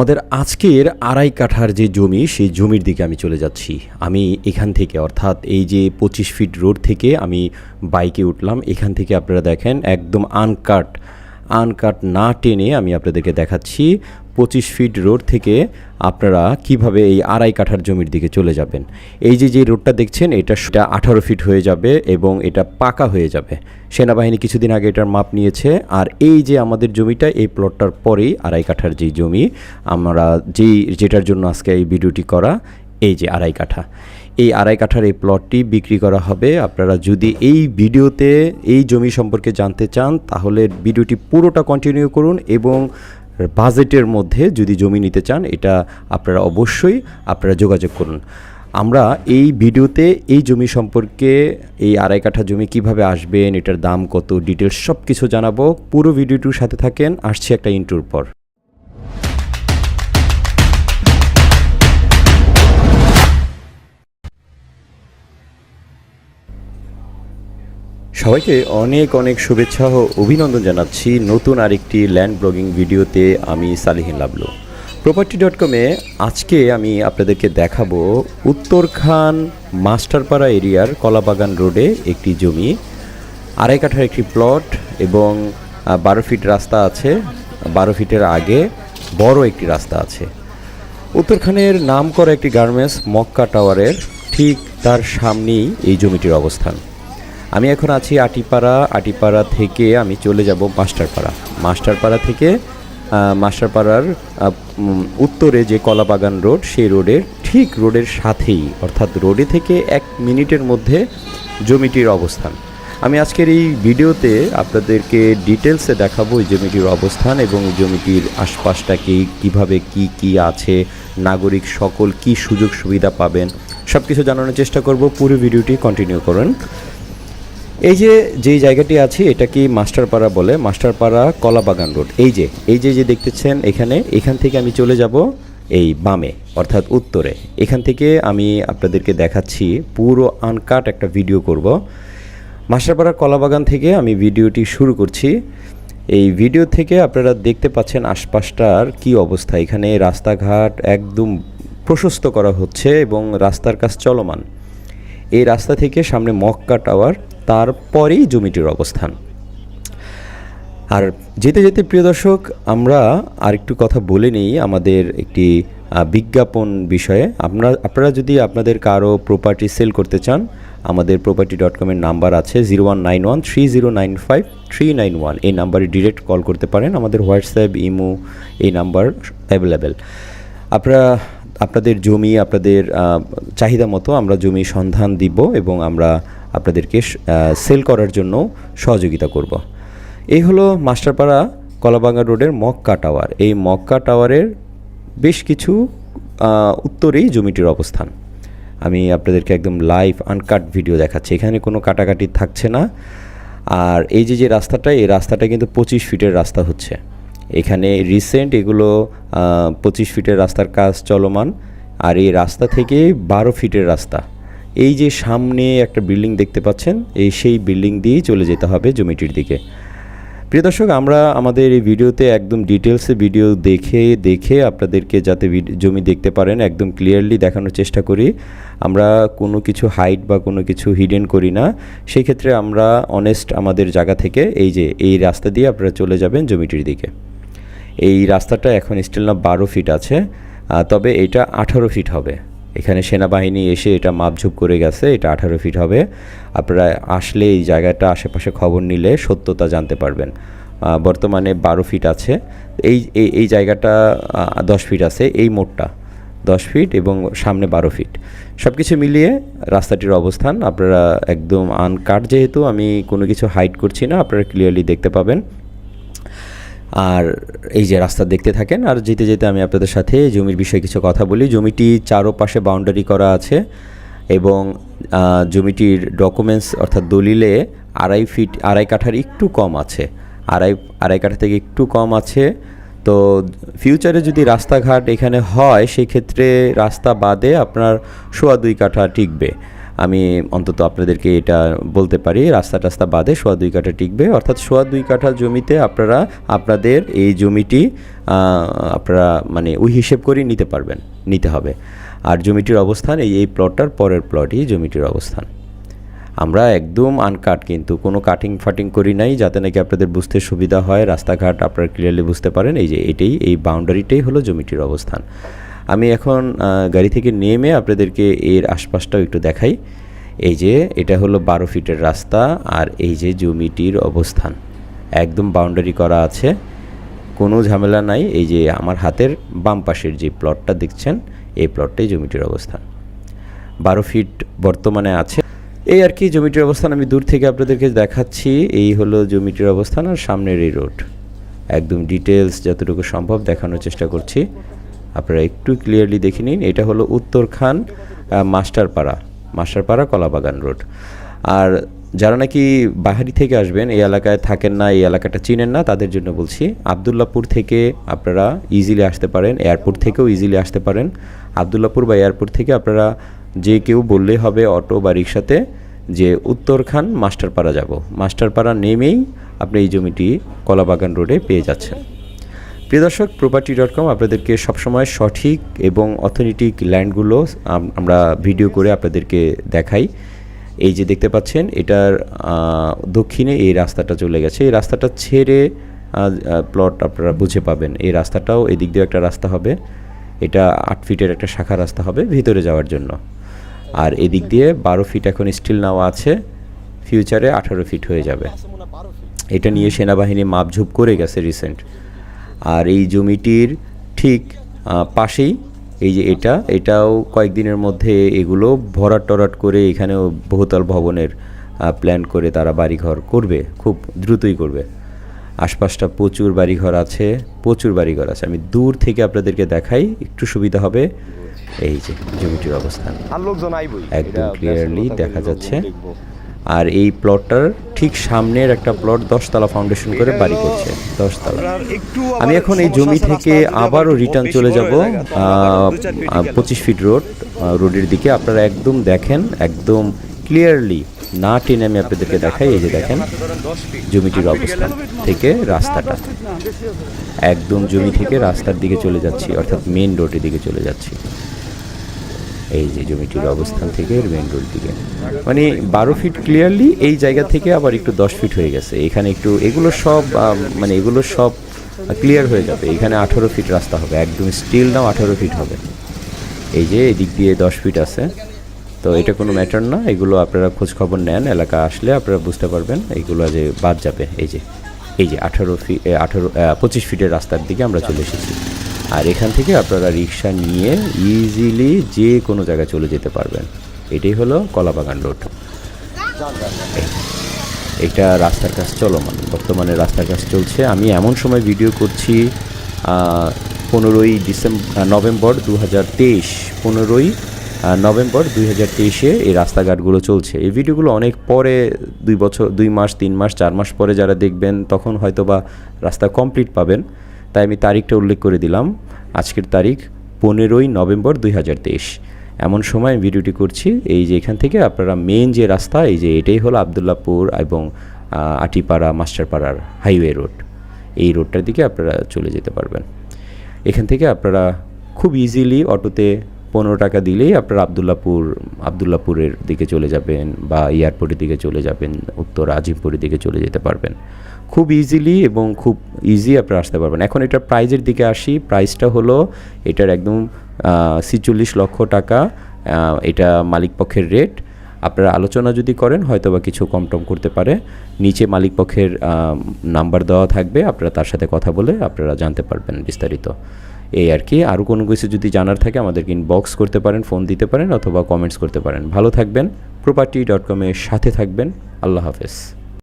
আমাদের আজকের আড়াই কাঠার যে জমি, সেই জমির দিকে আমি চলে যাচ্ছি। আমি এখান থেকে, অর্থাৎ এই যে পঁচিশ ফিট রোড থেকে আমি বাইকে উঠলাম। এখান থেকে আপনারা দেখেন, একদম আনকাট আনকাট না টেনে আমি আপনাদেরকে দেখাচ্ছি পঁচিশ ফিট রোড থেকে আপনারা কীভাবে এই আড়াই কাঠার জমির দিকে চলে যাবেন। এই যে যে রোডটা দেখছেন, এটা সেটা আঠারো ফিট হয়ে যাবে এবং এটা পাকা হয়ে যাবে। সেনাবাহিনী কিছুদিন আগে এটার মাপ নিয়েছে আর এই যে আমাদের জমিটা, এই প্লটটার পরেই আড়াই কাঠার যেই জমি, আমরা যেই, যেটার জন্য আজকে এই ভিডিওটি করা, এই যে আড়াই কাঠা। এই আড়াই কাঠার এই প্লটটি বিক্রি করা হবে। আপনারা যদি এই ভিডিওতে এই জমি সম্পর্কে জানতে চান, তাহলে ভিডিওটি পুরোটা কন্টিনিউ করুন এবং বাজেটের মধ্যে যদি জমি নিতে চান, এটা আপনারা অবশ্যই আপনারা যোগাযোগ করুন। আমরা এই ভিডিওতে এই জমি সম্পর্কে এই আড়াই কাঠা জমি কীভাবে আসবেন, এটার দাম কত ডিটেলস সব কিছু জানাব। পুরো ভিডিওটির সাথে থাকেন, আসছি একটা ইন্টুর পর। সবাইকে অনেক অনেক শুভেচ্ছা ও অভিনন্দন জানাচ্ছি নতুন আরেকটি ল্যান্ড ব্লগিং ভিডিওতে আমি সালিহিন লাবলু। প্রপার্টি ডট কমে আজকে আমি আপনাদেরকে দেখাবো উত্তরখান মাস্টারপাড়া এরিয়ার কলাবাগান রোডে একটি জমি, আড়াই কাঠার একটি প্লট এবং বারো ফিট রাস্তা আছে। বারো ফিটের আগে বড় একটি রাস্তা আছে। উত্তরখানের নাম করা একটি গার্মেন্টস মক্কা টাওয়ারের ঠিক তার সামনেই এই জমিটির অবস্থান। আমি এখন আছি আটিপাড়া আটিপাড়া থেকে আমি চলে যাব মাস্টারপাড়া। মাস্টারপাড়া থেকে মাস্টারপাড়ার উত্তরে যে কলাবাগান রোড, সেই রোডের ঠিক রোডের সাথেই, অর্থাৎ রোডে থেকে এক মিনিটের মধ্যে জমিটির অবস্থান। আমি আজকের এই ভিডিওতে আপনাদেরকে ডিটেলসে দেখাবো এই জমিটির অবস্থান এবং জমিটির আশপাশটা কি, কীভাবে কি কি আছে, নাগরিক সকল কি সুযোগ সুবিধা পাবেন সব কিছু জানানোর চেষ্টা করব। পুরো ভিডিওটি কন্টিনিউ করুন। এই যে, যেই জায়গাটি আছে, এটা কি মাস্টারপাড়া বলে? মাস্টারপাড়া কলাবাগান রোড। এই যে এই যে যে দেখতেছেন এখানে, এখান থেকে আমি চলে যাব এই বামে, অর্থাৎ উত্তরে। এখান থেকে আমি আপনাদেরকে দেখাচ্ছি, পুরো আনকাট একটা ভিডিও করব। মাস্টারপাড়া কলাবাগান থেকে আমি ভিডিওটি শুরু করছি। এই ভিডিও থেকে আপনারা দেখতে পাচ্ছেন আশপাশটার কি অবস্থা। এখানে রাস্তাঘাট একদম প্রশস্ত করা হচ্ছে এবং রাস্তার কাজ চলমান। এই রাস্তা থেকে সামনে মক্কা টাওয়ার তারপরেই জমিটির অবস্থান। আর যেতে যেতে, প্রিয় দর্শক, আমরা আরেকটু কথা বলে নিই আমাদের একটি বিজ্ঞাপন বিষয়ে। আপনারা আপনারা যদি আপনাদের কারও প্রপার্টি সেল করতে চান, আমাদের প্রপার্টি ডট কমের নাম্বার আছে zero one nine one three zero nine five three nine one এই নাম্বারে ডিরেক্ট কল করতে পারেন। আমাদের হোয়াটসঅ্যাপ ইমো এই নাম্বার অ্যাভেলেবেল আপনারা, আপনাদের জমি, আপনাদের চাহিদা মতো আমরা জমি সন্ধান দিব এবং আমরা আপনাদেরকে সেল করার জন্য সহযোগিতা করব। এই হলো মাস্টারপাড়া কলাবাঙ্গা রোডের মক্কা টাওয়ার। এই মক্কা টাওয়ারের বেশ কিছু উত্তরেই জমিটির অবস্থান। আমি আপনাদেরকে একদম লাইভ আনকাট ভিডিও দেখাচ্ছি। এখানে কোনো কাটাকাটি থাকছে না। আর এই যে যে রাস্তাটা, এই রাস্তাটা কিন্তু পঁচিশ ফিটের রাস্তা হচ্ছে। এখানে রিসেন্ট এগুলো পঁচিশ ফিটের রাস্তার কাজ চলমান। আর এই রাস্তা থেকে বারো ফিটের রাস্তা। এই যে সামনে একটা বিল্ডিং দেখতে পাচ্ছেন, এই সেই বিল্ডিং দিয়েই চলে যেতে হবে জমিটির দিকে। প্রিয় দর্শক, আমরা আমাদের এই ভিডিওতে একদম ডিটেলসে ভিডিও দেখে দেখে আপনাদেরকে যাতে জমি দেখতে পারেন, একদম ক্লিয়ারলি দেখানোর চেষ্টা করি। আমরা কোনো কিছু হাইট বা কোনো কিছু হিডেন করি না। সেই ক্ষেত্রে আমরা অনেস্ট আমাদের জায়গা থেকে এই যে, এই রাস্তা দিয়ে আপনারা চলে যাবেন জমিটির দিকে। এই রাস্তাটা এখন স্টিল না বারো ফিট আছে তবে এটা আঠারো ফিট হবে। এখানে সেনাবাহিনী এসে এটা মাপঝুপ করে গেছে, এটা আঠারো ফিট হবে। আপনারা আসলে এই জায়গাটা, আশেপাশে খবর নিলে সত্যতা জানতে পারবেন। বর্তমানে বারো ফিট আছে। এই, এই- জায়গাটা দশ ফিট আছে, এই মোড়টা দশ ফিট এবং সামনে বারো ফিট। সব কিছু মিলিয়ে রাস্তাটির অবস্থান, আপনারা একদম আনকাট যেহেতু, আমি কোনো কিছু হাইড করছি না, আপনারা ক্লিয়ারলি দেখতে পাবেন। আর এই যে রাস্তা দেখতে থাকেন, আর যেতে যেতে আমি আপনাদের সাথে জমির বিষয়ে কিছু কথা বলি। জমিটি চারোপাশে বাউন্ডারি করা আছে এবং জমিটির ডকুমেন্টস অর্থাৎ দলিলে আড়াই ফিট আড়াই কাঠার একটু কম আছে। আড়াই আড়াই কাঠা থেকে একটু কম আছে। তো ফিউচারে যদি রাস্তাঘাট এখানে হয় সেই ক্ষেত্রে রাস্তা বাদে আপনার সোয়া দুই কাঠা টিকবে। আমি অন্তত আপনাদেরকে এটা বলতে পারি, রাস্তা টাস্তা বাদে সোয়া দুই কাঠা টিকবে। অর্থাৎ সোয়া দুই কাঠা জমিতে আপনারা, আপনাদের এই জমিটি আপনারা মানে ওই হিসেব করেই নিতে পারবেন, নিতে হবে। আর জমিটির অবস্থান, এই এই প্লটটার পরের প্লটই জমিটির অবস্থান। আমরা একদম আনকাট কিন্তু, কোনো কাটিং ফাটিং করি নাই, যাতে নাকি আপনাদের বুঝতে সুবিধা হয়, রাস্তাঘাট আপনারা ক্লিয়ারলি বুঝতে পারেন, এই যে এটাই, এই বাউন্ডারিটাই হলো জমিটির অবস্থান। আমি এখন গাড়ি থেকে নেমে আপনাদেরকে এর আশপাশটাও একটু দেখাই। এই যে, এটা হলো বারো ফিটের রাস্তা আর এই যে জমিটির অবস্থান। একদম বাউন্ডারি করা আছে। কোনো ঝামেলা নাই, এই যে আমার হাতের বাম পাশের যে প্লটটা দেখছেন, এই প্লটটাই জমিটির অবস্থান। বারো ফিট বর্তমানে আছে। এই আর কি জমিটির অবস্থান আমি দূর থেকে আপনাদেরকে দেখাচ্ছি। এই হলো জমিটির অবস্থান আর সামনের এই রোড একদম ডিটেলস যতটুকু সম্ভব দেখানোর চেষ্টা করছি। আপনারা একটু ক্লিয়ারলি দেখে নিন এটা হলো উত্তরখান আহ, মাস্টারপাড়া মাস্টারপাড়া কলাবাগান রোড। আর যারা নাকি বাহারি থেকে আসবেন এই এলাকায় থাকেন না এই এলাকাটা চিনেন না তাদের জন্য বলছি আবদুল্লাপুর থেকে আপনারা ইজিলি আসতে পারেন এয়ারপোর্ট থেকেও ইজিলি আসতে পারেন। আবদুল্লাপুর বা এয়ারপোর্ট থেকে আপনারা যে কেউ বললেই হবে অটো বা রিক্সাতে যে উত্তরখান মাস্টারপাড়া যাব। মাস্টারপাড়া নেমেই আপনি এই জমিটি কলাবাগান রোডে পেয়ে যাচ্ছেন। প্রিয় দর্শক প্রপার্টি ডট কম আপনাদেরকে সবসময় সঠিক এবং অথেন্টিক ল্যান্ডগুলো আমরা ভিডিও করে আপনাদেরকে দেখাই। এই যে দেখতে পাচ্ছেন, এটার দক্ষিণে এই রাস্তাটা চলে গেছে। এই রাস্তাটা ছেড়ে প্লট আপনারা বুঝে পাবেন। এই রাস্তাটাও এদিক দিয়ে একটা রাস্তা হবে। এটা আট ফিটের একটা শাখা রাস্তা হবে ভিতরে যাওয়ার জন্য। আর এদিক দিয়ে বারো ফিট এখন স্টিল নেওয়া আছে। ফিউচারে আঠারো ফিট হয়ে যাবে। এটা নিয়ে সেনাবাহিনী মাপঝুপ করে গেছে রিসেন্ট আর এই জমিটির ঠিক পাশেই এই যে এটা এটাও কয়েকদিনের মধ্যে এগুলো ভরাট টরাট করে এখানেও বহুতল ভবনের প্ল্যান করে তারা বাড়িঘর করবে খুব দ্রুতই করবে। আশপাশটা প্রচুর বাড়িঘর আছে প্রচুর বাড়িঘর আছে। আমি দূর থেকে আপনাদেরকে দেখাই একটু সুবিধা হবে। এই যে জমিটির অবস্থান। একদম ক্লিয়ারলি দেখা যাচ্ছে। আর এই প্লটটার ঠিক সামনের একটা প্লট দশতলা ফাউন্ডেশন করে বাড়ি করছে, দশতলা। আমি এখন এই জমি থেকে আবারও রিটার্ন চলে যাব পঁচিশ ফিট রোড রোডের দিকে। আপনারা একদম দেখেন, একদম ক্লিয়ারলি না টেনে আমি আপনাদেরকে দেখাই, এই যে দেখেন জমিটির অবস্থান থেকে রাস্তাটা। একদম জমি থেকে রাস্তার দিকে চলে যাচ্ছি, অর্থাৎ মেন রোডের দিকে চলে যাচ্ছি। এই যে জমিটির অবস্থান থেকে মেন রোড দিকে। মানে বারো ফিট ক্লিয়ারলি এই জায়গা থেকে আবার একটু দশ ফিট হয়ে গেছে। এখানে একটু এগুলো সব মানে এগুলো সব ক্লিয়ার হয়ে যাবে। এখানে আঠারো ফিট রাস্তা হবে। একদম স্টিল নাও আঠারো ফিট হবে। এই যে এদিক দিয়ে দশ ফিট আছে। তো এটা কোনো ম্যাটার না। এগুলো আপনারা খোঁজ খবর নেন, এলাকা আসলে আপনারা বুঝতে পারবেন। এইগুলো যে বাদ যাবে। এই যে এই যে আঠারো ফিট আঠারো পঁচিশ ফিটের রাস্তার দিকে আমরা চলে এসেছি। আর এখান থেকে আপনারা রিক্সা নিয়ে ইজিলি যে কোনো জায়গায় চলে যেতে পারবেন। এটাই হলো কলাবাগান রোড। এটা রাস্তার কাজ চলমান। বর্তমানে রাস্তার কাজ চলছে। আমি এমন সময় ভিডিও করছি পনেরোই ডিসেম্বর নভেম্বর দু হাজার তেইশ, পনেরোই নভেম্বর দুই হাজার তেইশে এই রাস্তাঘাটগুলো চলছে। এই ভিডিওগুলো অনেক পরে, দুই বছর, দুই মাস, তিন মাস, চার মাস পরে যারা দেখবেন, তখন হয়তো বা রাস্তা কমপ্লিট পাবেন। তাই আমি তারিখটা উল্লেখ করে দিলাম। আজকের তারিখ পনেরোই নভেম্বর দুই হাজার তেইশ। এমন সময় ভিডিওটি করছি, এই যে এখান থেকে আপনারা মেন যে রাস্তা, এই যে এটাই হলো আবদুল্লাপুর এবং আটিপাড়া, মাস্টারপাড়ার হাইওয়ে রোড এই রোডটার দিকে আপনারা চলে যেতে পারবেন। এখান থেকে আপনারা খুব ইজিলি অটোতে পনেরো টাকা দিলেই আপনারা আবদুল্লাপুর আবদুল্লাপুরের দিকে চলে যাবেন বা এয়ারপোর্টের দিকে চলে যাবেন, উত্তর আজিমপুরের দিকে চলে যেতে পারবেন। খুব ইজিলি এবং খুব ইজি আপনারা আসতে পারবেন। এখন এটার প্রাইজের দিকে আসি। প্রাইসটা হলো, এটার একদম ছিচল্লিশ লক্ষ টাকা এটা মালিক পক্ষের রেট আপনারা আলোচনা যদি করেন হয়তো বা কিছু কম টম করতে পারে। নিচে মালিক পক্ষের নাম্বার দেওয়া থাকবে, আপনারা তার সাথে কথা বলে আপনারা জানতে পারবেন বিস্তারিত। এই আর কি। আরও কোনো কিছু যদি জানার থাকে, আমাদেরকে ইনবক্স করতে পারেন ফোন দিতে পারেন, অথবা কমেন্টস করতে পারেন। ভালো থাকবেন। প্রপার্টি ডট কমের সাথে থাকবেন। আল্লাহ হাফেজ।